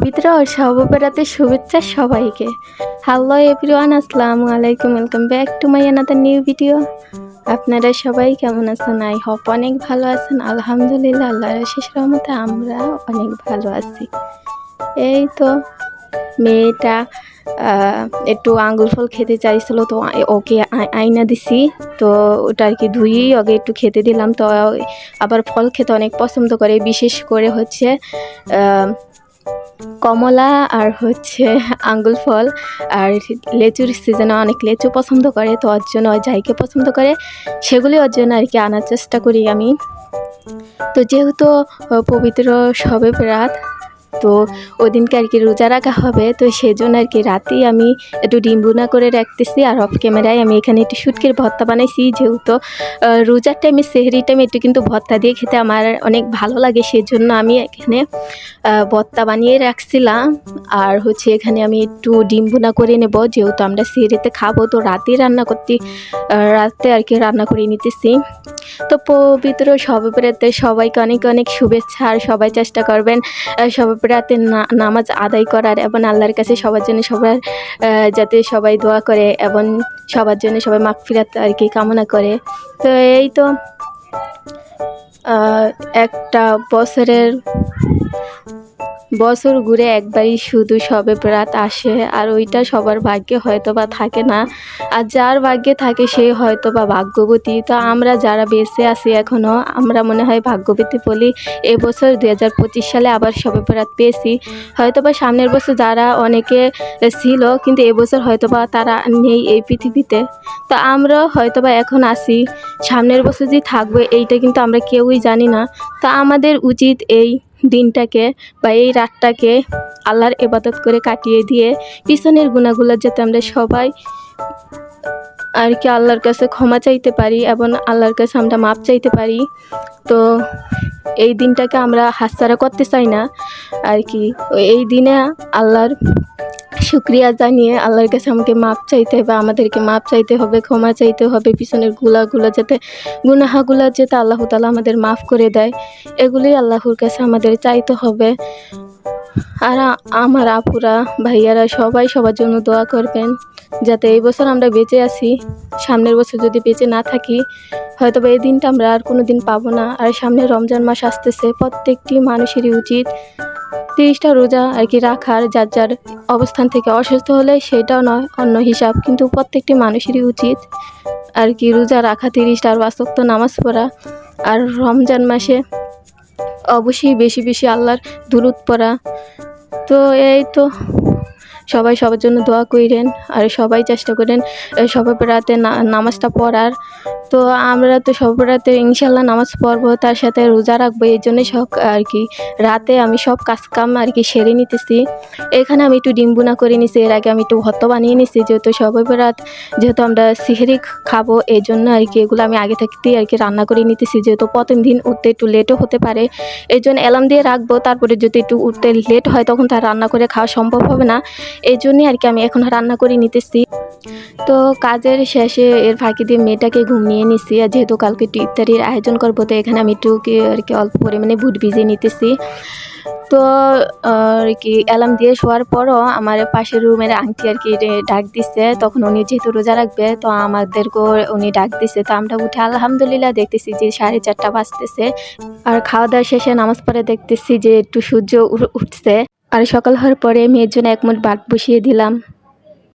আর সর্ববেলাতে শুভেচ্ছা সবাইকে। Hello everyone আসসালামু আলাইকুম welcome back to my another new video আপনারা সবাই কেমন আছেন? আই হপ অনেক ভালো আছেন। আলহামদুলিল্লাহ, আল্লাহর শেষ রহমতে আমরা অনেক ভালো আছি। এই তো মেয়েটা একটু আঙ্গুর ফল খেতে চাইছিল, তো ওকে আ- আইনা দিছি। তো ওটা আর কি ধুয়েই ওকে একটু খেতে দিলাম। তো আবার ফল খেতে অনেক পছন্দ করে, বিশেষ করে হচ্ছে কমলা আর হচ্ছে আঙ্গুল ফল আর লেচুর সিজনে অনেক লেচু পছন্দ করে, তো ওর জন্য ওই যাইকে পছন্দ করে, সেগুলি ওর জন্য আর কি আনার চেষ্টা করি আমি। তো যেহেতু পবিত্র সবে রাত তো ওই দিনকে আর কি রোজা রাখা হবে, তো সেই জন্য আর কি রাতেই আমি একটু ডিম্বুনা করে রাখতেছি আর অফ ক্যামেরায় আমি এখানে একটু শুটকির ভর্তা বানাইছি। যেহেতু রোজার টাইমে সেহরি টাইমে একটু কিন্তু ভর্তা দিয়ে খেতে আমার অনেক ভালো লাগে সেই জন্য আমি এখানে ভর্তা বানিয়ে রাখছিলাম। আর হচ্ছে এখানে আমি একটু ডিম করে নেব, যেহেতু আমরা সেহরিতে খাব, তো রাতেই রান্না করতে রাতে আর কি রান্না করে নিতেছি। তো পবিত্র সবপ্রাতে সবাইকে অনেক অনেক শুভেচ্ছা আর সবাই চেষ্টা করবেন সবপ্রাতে নামাজ আদায় করার এবং আল্লাহর কাছে সবার জন্য সবার যাতে সবাই দোয়া করে এবং সবার জন্য সবাই মাগফিরাত আর কি কামনা করে। তো এই তো একটা বছরের বছর ঘুরে একবারই শুধু সবে রাত আসে, আর ওইটা সবার ভাগ্যে হয়তো বা থাকে না। আর যার ভাগ্যে থাকে সে হয়তো বা ভাগ্যবতী। তো আমরা যারা বেঁচে আছি এখনও আমরা মনে হয় ভাগ্যবতী বলি এবছর দু হাজার পঁচিশ সালে আবার সবে রাত পেয়েছি। হয়তো বা সামনের বছর যারা অনেকে ছিল, কিন্তু এবছর হয়তো বা তারা নেই এই পৃথিবীতে। তো আমরা হয়তো বা এখন আসি সামনের বছর যে থাকবে, এইটা কিন্তু আমরা কেউই জানি না। তা আমাদের উচিত এই দিনটাকে বা এই রাতটাকে আল্লাহর এবাদত করে কাটিয়ে দিয়ে পিছনের গুণাগুলো যাতে আমরা সবাই আর কি আল্লাহর কাছে ক্ষমা চাইতে পারি এবং আল্লাহর কাছে আমরা মাপ চাইতে পারি। তো এই দিনটাকে আমরা হাতছাড়া করতে চাই না। আর কি, এই দিনে আল্লাহর শুক্রিয়া জানিয়ে আল্লাহর কাছে আমাকে মাপ চাইতে হবে, আমাদেরকে মাপ চাইতে হবে, ক্ষমা চাইতে হবে, পিছনের গুলাগুলো যাতে, গুনাহাগুলো যাতে আল্লাহ তালা আমাদের মাফ করে দেয় এগুলি আল্লাহর কাছে আমাদের চাইতে হবে। আর আমার আপুরা, ভাইয়ারা সবাই সবার জন্য দোয়া করবেন, যাতে এই বছর আমরা বেঁচে আছি, সামনের বছর যদি বেঁচে না থাকি হয়তো বা এই দিনটা আমরা আর কোনো দিন পাবো না। আর সামনে রমজান মাস আসতেছে, প্রত্যেকটি মানুষেরই উচিত তিরিশটা রোজা আর কি রাখার যার যার অবস্থান থেকে অসুস্থ হলে সেটাও নয়, অন্য হিসাব। কিন্তু প্রত্যেকটি মানুষেরই উচিত আর কি রোজা রাখা, তিরিশটা আর বাস্তক্ত নামাজ পড়া আর রমজান মাসে অবশ্যই বেশি বেশি আল্লাহর দুরুদ পড়া। তো এই তো, সবাই সবার জন্য দোয়া করেন আর সবাই চেষ্টা করেন সবাই রাতে নামাজটা পড়ার। তো আমরা তো সব রাতে ইনশাল্লাহ নামাজ পড়ব, তার সাথে রোজা রাখব, এই জন্যই সব আর কি রাতে আমি সব কাজ কাম আর কি সেরে নিতেছি। এখানে আমি একটু ডিম্বুনা করে নিছি, এর আগে আমি একটু ভর্ত বানিয়ে নিছি, যেহেতু সবাই রাত যেহেতু আমরা সিহেরি খাব, এই জন্য আর কি এগুলো আমি আগে থাকতেই আর কি রান্না করে নিতেছি, যেহেতু প্রথম দিন উঠতে একটু লেটও হতে পারে। এই জন্য অ্যালার্ম দিয়ে রাখব, তারপরে যদি একটু উঠতে লেট হয়, তখন তার রান্না করে খাওয়া সম্ভব হবে না। এই জন্যই আর কি আমি এখন রান্না করে নিতেছি। তো কাজের শেষে এর ফাঁকি দিয়ে মেয়েটাকে ঘুমিয়ে নিছি। আর যেহেতু কালকে একটু ইফতারির আয়োজন করব, তো এখানে আমি একটু আর কি অল্প পরিমাণে ভুট ভিজিয়ে নিতেছি। তো, আর কি, অ্যালার্ম দিয়ে শোয়ার পরও আমার পাশের রুমের আংটি আর কি ডাক দিচ্ছে তখন উনি যেহেতু রোজা রাখবে, তো আমাদেরকেও উনি ডাক দিচ্ছে তো আমরা উঠে আলহামদুলিল্লাহ দেখতেছি যে সাড়ে চারটা বাজতেছে। আর খাওয়া দাওয়া শেষে নামাজ পড়ে দেখতেছি যে একটু সূর্য উঠছে। আর সকাল হওয়ার পরে মেয়ের জন্য এক মুঠ ভাত বসিয়ে দিলাম।